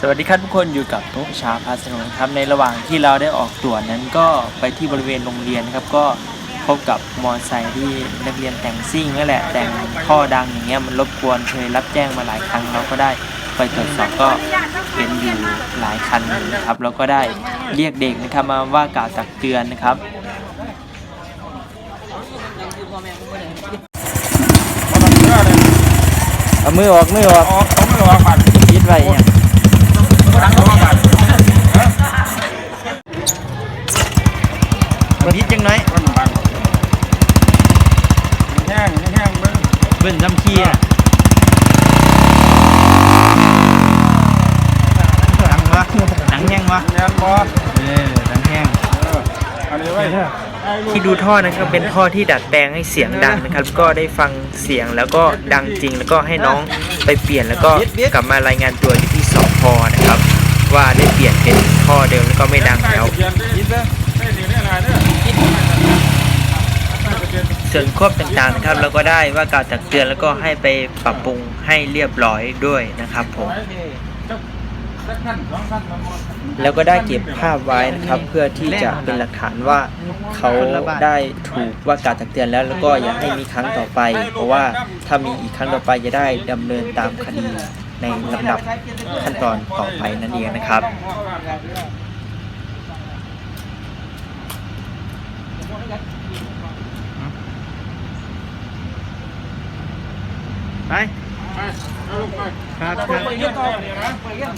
สวัสดีครับทุกคนอยู่กับทุกชาพาสนุนครับในระหว่างที่เราได้ออกตรวจนั้นก็ไปที่บริเวณโรงเรียนครับก็พบกับมอเตอร์ไซค์ที่นักเรียนแต่งซิ่งนั่นแหละแต่งท่อดังอย่างเงี้ยมันรบกวนเคยรับแจ้งมาหลายครั้งเราก็ได้ไปตรวจสอบก็เป็นอยู่หลายคันเลยนะครับแล้วก็ได้เรียกเด็กนะครับมาว่ากล่าวตักเตือนนะครับเอามือออกมือออกออกเขาไม่ออกบัตรคิดไว้เนี่ย บิ้ลซ้ำขี้อะหนังวะหนังแห้งวะงานบอสเออหนังแห้งอันนี้ไว้ที่ดูท่อนะครับเป็นท่อที่ดัดแปลงให้เสียงดังนะครับ ก็ได้ฟังเสียงแล้วก็ดังจริง แล้วก็ให้น้องไปเปลี่ยนแล้วก็กลับมารายงานตัวที่ที่สพนะครับ ว่าได้เปลี่ยนเป็นท่อเดิมแล้วก็ไม่ดังแล้ว เปลี่ยนดิคิดเลยไม่ดีเนี่ยอะไรเนี่ย ส่วนควบต่างๆนะครับ เราก็ได้ว่ากล่าวตักเตือนแล้วก็ให้ไปปรับปรุงให้เรียบร้อยด้วยนะครับผม แล้วก็ได้เก็บภาพไว้นะครับ เพื่อที่จะเป็นหลักฐานว่าเขาได้ถูกว่ากล่าวตักเตือนแล้ว แล้วก็อย่าให้มีครั้งต่อไป เพราะว่าถ้ามีอีกครั้งต่อไปจะได้ดำเนินตามคดีในลำดับขั้นตอนต่อไปนั่นเองนะครับ ไปไปเอาลงไปครับ